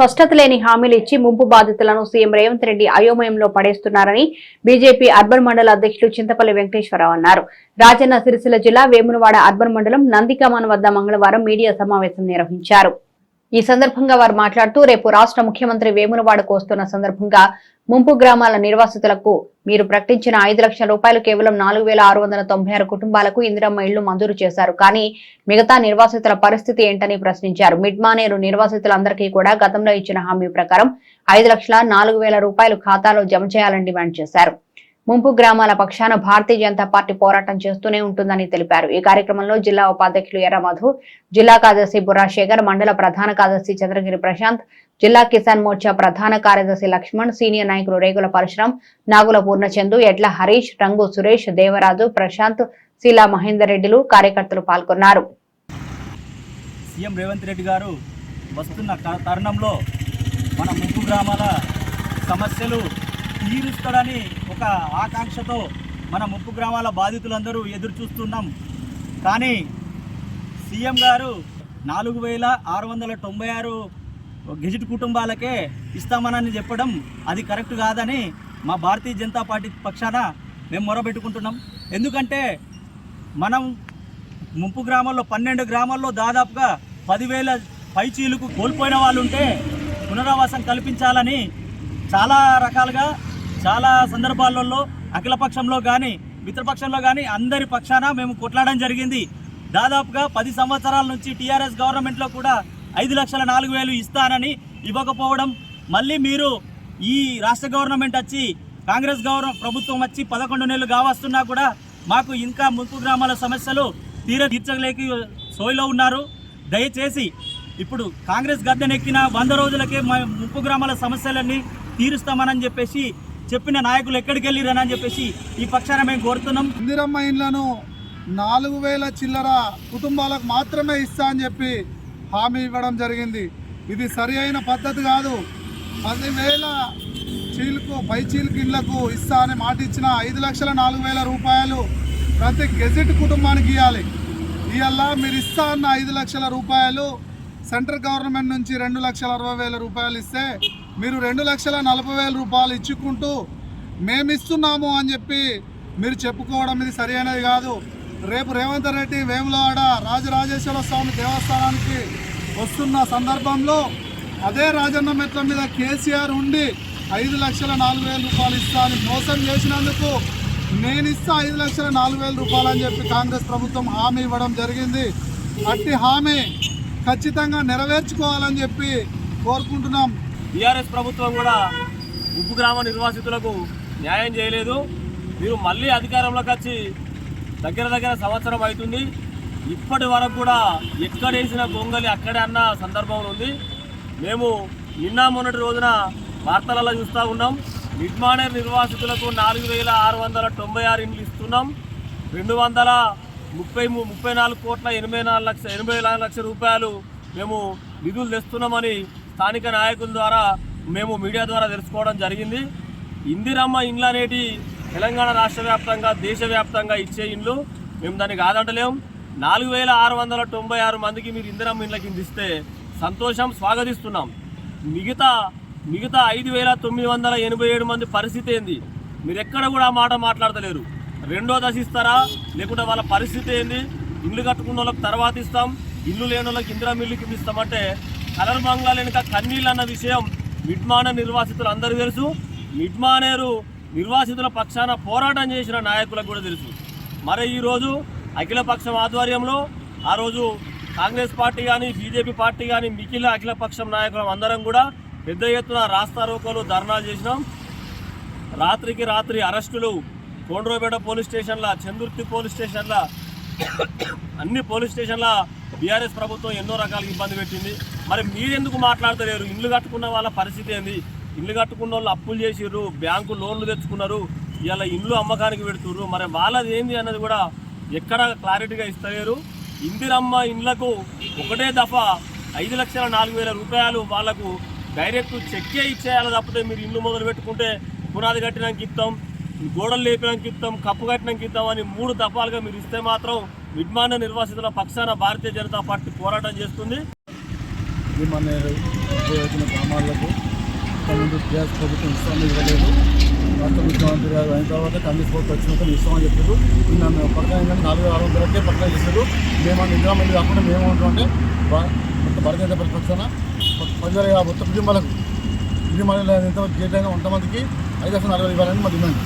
స్పష్టత లేని హామీలు ఇచ్చి ముంపు బాధితులను సీఎం రేవంత్ రెడ్డి అయోమయంలో పడేస్తున్నారని బీజేపీ అర్బన్ మండల అధ్యక్షులు చింతపల్లి వెంకటేశ్వరరావు అన్నారు. రాజన్న సిరిసిల్ల జిల్లా వేమునవాడ అర్బన్ మండలం నందికమాన్ వద్ద మంగళవారం మీడియా సమావేశం నిర్వహించారు. ఈ సందర్భంగా వారు మాట్లాడుతూ రేపు రాష్ట్ర ముఖ్యమంత్రి వేమునవాడకు వస్తున్న సందర్భంగా ముంపు గ్రామాల నిర్వాసితులకు మీరు ప్రకటించిన ఐదు లక్షల రూపాయలు కేవలం నాలుగు వేల ఆరు వందల తొంభై ఆరు కుటుంబాలకు ఇందిరమ్మ ఇళ్ళు మంజూరు చేశారు. కానీ మిగతా నిర్వాసితుల పరిస్థితి ఏంటని ప్రశ్నించారు. మిడ్మానేరు నిర్వాసితులందరికీ కూడా గతంలో ఇచ్చిన హామీ ప్రకారం ఐదు లక్షల నాలుగు వేల రూపాయలు ఖాతాలో జమ చేయాలని డిమాండ్ చేశారు. ముంపు గ్రామాల పక్షాన భారతీయ జనతా పార్టీ పోరాటం చేస్తూనే ఉంటుందని తెలిపారు. ఈ కార్యక్రమంలో జిల్లా ఉపాధ్యక్షులు ఎర్రమధు జిల్లా కార్యదర్శి బుర్రాశేఖర్ మండల ప్రధాన కార్యదర్శి చంద్రగిరి ప్రశాంత్ జిల్లా కిసాన్ మోర్చా ప్రధాన కార్యదర్శి లక్ష్మణ్ సీనియర్ నాయకులు రేగుల పరశురాం నాగుల పూర్ణచందు ఎడ్ల హరీష్ రంగు సురేష్ దేవరాజు ప్రశాంత్ శీలా మహేందర్ రెడ్డిలు కార్యకర్తలు పాల్గొన్నారు. సీఎం రేవంత్ రెడ్డి గారు వస్తున్న తరుణంలో మన ముంపు గ్రామాల సమస్యలు తీరుస్తాడని ఒక ఆకాంక్షతో మన ముప్పు గ్రామాల బాధితులందరూ ఎదురు చూస్తున్నాం. కానీ సీఎం గారు నాలుగు వేల ఆరు వందల తొంభై ఆరు గెజిట్ కుటుంబాలకే ఇస్తామనని చెప్పడం అది కరెక్ట్ కాదని మా భారతీయ జనతా పార్టీ పక్షాన మేము మొరబెట్టుకుంటున్నాం ఎందుకంటే మనం ముంపు గ్రామాల్లో పన్నెండు గ్రామాల్లో దాదాపుగా పదివేల పైచీలకు కోల్పోయిన వాళ్ళు ఉంటే పునరావాసం కల్పించాలని చాలా రకాలుగా చాలా సందర్భాలలో అఖిలపక్షంలో కానీ మిత్రపక్షంలో కానీ అందరి పక్షాన మేము కొట్లాడడం జరిగింది. దాదాపుగా పది సంవత్సరాల నుంచి టీఆర్ఎస్ గవర్నమెంట్లో కూడా ఐదు లక్షల నాలుగు వేలు ఇస్తానని ఇవ్వకపోవడం మళ్ళీ మీరు ఈ రాష్ట్ర గవర్నమెంట్ వచ్చి కాంగ్రెస్ గవర్న ప్రభుత్వం వచ్చి పదకొండు నెలలు కావస్తున్నా కూడా మాకు ఇంకా ముంపు గ్రామాల సమస్యలు తీర తీర్చలేక సోయిలో ఉన్నారు. దయచేసి ఇప్పుడు కాంగ్రెస్ గద్దెనెక్కిన వంద రోజులకే మా ముప్పు గ్రామాల సమస్యలన్నీ తీరుస్తామని చెప్పేసి చెప్పిన నాయకులు ఎక్కడికి వెళ్ళిరని చెప్పేసి ఈ పక్షాన మేము కోరుతున్నాం. ఇందిరమ్మ ఇండ్లను నాలుగు వేల చిల్లర కుటుంబాలకు మాత్రమే ఇస్తా అని చెప్పి హామీ ఇవ్వడం జరిగింది. ఇది సరి అయిన పద్ధతి కాదు. పదివేల చీలకు పై చీలకు ఇళ్ళకు ఇస్తా అని మాట ఇచ్చిన ఐదు లక్షల నాలుగు వేల రూపాయలు ప్రతి గెజిట్ కుటుంబానికి ఇవ్వాలి ఇవల్ల మీరు ఇస్తా అన్న ఐదు లక్షల రూపాయలు సెంట్రల్ గవర్నమెంట్ నుంచి రెండు లక్షల అరవై వేల రూపాయలు ఇస్తే మీరు రెండు లక్షల నలభై వేల రూపాయలు ఇచ్చుకుంటూ మేమిస్తున్నాము అని చెప్పి మీరు చెప్పుకోవడం ఇది సరైనది కాదు. రేపు రేవంత్ రెడ్డి వేములవాడ రాజరాజేశ్వర స్వామి దేవస్థానానికి వస్తున్న సందర్భంలో అదే రాజన్న మెట్ల మీద కేసీఆర్ ఉండి ఐదు లక్షల నాలుగు వేల రూపాయలు ఇస్తా అని మోసం చేసినందుకు నేను ఇస్తా ఐదు లక్షల నాలుగు వేల రూపాయలు అని చెప్పి కాంగ్రెస్ ప్రభుత్వం హామీ ఇవ్వడం జరిగింది. అట్టి హామీ ఖచ్చితంగా నెరవేర్చుకోవాలని చెప్పి కోరుకుంటున్నాం. బీఆర్ఎస్ ప్రభుత్వం కూడా ఉప్పు గ్రామ నిర్వాసితులకు న్యాయం చేయలేదు. మీరు మళ్ళీ అధికారంలోకి వచ్చి దగ్గర దగ్గర సంవత్సరం అవుతుంది. ఇప్పటి వరకు కూడా ఎక్కడేసిన గొంగలి అక్కడే అన్న సందర్భం ఉంది. మేము నిన్న మొన్నటి రోజున వార్తలలో చూస్తూ ఉన్నాం. మిడ్మానేర్ నిర్వాసితులకు నాలుగు వేల ఆరు వందల తొంభై ఆరు ఇండ్లు ఇస్తున్నాం. రెండు వందల ముప్పై ముప్పై నాలుగు కోట్ల ఎనభై నాలుగు లక్ష ఎనభై నాలుగు లక్షల రూపాయలు మేము నిధులు తెస్తున్నామని స్థానిక నాయకుల ద్వారా మేము మీడియా ద్వారా తెలుసుకోవడం జరిగింది. ఇందిరమ్మ ఇండ్లు అనేటి తెలంగాణ రాష్ట్ర వ్యాప్తంగా దేశవ్యాప్తంగా ఇచ్చే ఇండ్లు మేము దాన్ని కాదంటలేం. నాలుగు వేల ఆరు వందల తొంభై ఆరు మందికి మీరు ఇందిరమ్మ ఇండ్ల కింద ఇస్తే సంతోషం స్వాగతిస్తున్నాం. మిగతా మిగతా ఐదు వేల తొమ్మిది వందల ఎనభై ఏడు మంది పరిస్థితి ఏంది? మీరు ఎక్కడ కూడా మాట మాట్లాడతలేరు. రెండో దశ ఇస్తారా? లేకుంటే వాళ్ళ పరిస్థితి ఏంది? ఇల్లు కట్టుకున్న వాళ్ళకి తర్వాత ఇస్తాం. ఇల్లు లేని వాళ్ళకి ఇందిరా మిల్లు కింద ఇస్తామంటే కలర్ బంగ్లా వెనుక కన్నీళ్ళు అన్న విషయం మిడ్మానే నిర్వాసితులు అందరూ తెలుసు. మిడ్మానేరు నిర్వాసితుల పక్షాన పోరాటం చేసిన నాయకులకు కూడా తెలుసు. మరి ఈరోజు అఖిలపక్షం ఆధ్వర్యంలో ఆ రోజు కాంగ్రెస్ పార్టీ కానీ బీజేపీ పార్టీ కానీ మిగిలిన అఖిలపక్షం నాయకులం అందరం కూడా పెద్ద ఎత్తున రాస్తారోకోలు ధర్నాలు చేసినాం. రాత్రికి రాత్రి అరెస్టులు కోండ్రోపేట పోలీస్ స్టేషన్ల చందుర్తి పోలీస్ స్టేషన్ల అన్ని పోలీస్ స్టేషన్ల బీఆర్ఎస్ ప్రభుత్వం ఎన్నో రకాల ఇబ్బంది పెట్టింది. మరి మీరెందుకు మాట్లాడతలేరు? ఇల్లు కట్టుకున్న వాళ్ళ పరిస్థితి ఏంది? ఇల్లు కట్టుకున్న వాళ్ళు అప్పులు చేసిర్రు బ్యాంకు లోన్లు తెచ్చుకున్నారు ఇవాళ ఇల్లు అమ్మకానికి పెడుతుర్రు. మరి వాళ్ళది ఏంది అన్నది కూడా ఎక్కడ క్లారిటీగా ఇస్తలేరు. ఇందిరమ్మ ఇండ్లకు ఒకటే దఫా ఐదు లక్షల నాలుగు వేల రూపాయలు వాళ్ళకు డైరెక్ట్ చెక్కే ఇచ్చేయాలి తప్పితే మీరు ఇల్లు మొదలు పెట్టుకుంటే పునాది కట్టినాక ఇస్తాం. గోడలు లేపడానికి ఇస్తాం కప్పు కట్టడానికి ఇస్తాం మూడు దఫాలుగా మీరు ఇస్తే మాత్రం విడ్మాన నిర్వాసితుల పక్షాన భారతీయ జనతా పార్టీ పోరాటం చేస్తుంది. ఉపయోగించిన గ్రామాలకు గ్యాస్ ప్రభుత్వం ఇస్తామని ఇవ్వలేదు. రాష్ట్ర ముఖ్యమంత్రి గారు అయిన తర్వాత కాంగ్రెస్ ప్రభుత్వం వచ్చినాక ఇస్తామని చెప్పారు. నిన్న పక్కన నాలుగు ఆరు వందలకే పక్కన చేశారు. మేము నిజాం మంది కాకుండా మేము ఉంటామంటే భారతీయ జనతా పార్టీ పక్షాన పదివేల యాభై మొత్తం కుటుంబాలకు కుటుంబాలు ఎంత గేట్ వంద మందికి ఐదు లక్షల నలభై ఇవ్వాలని మా డిమాండ్.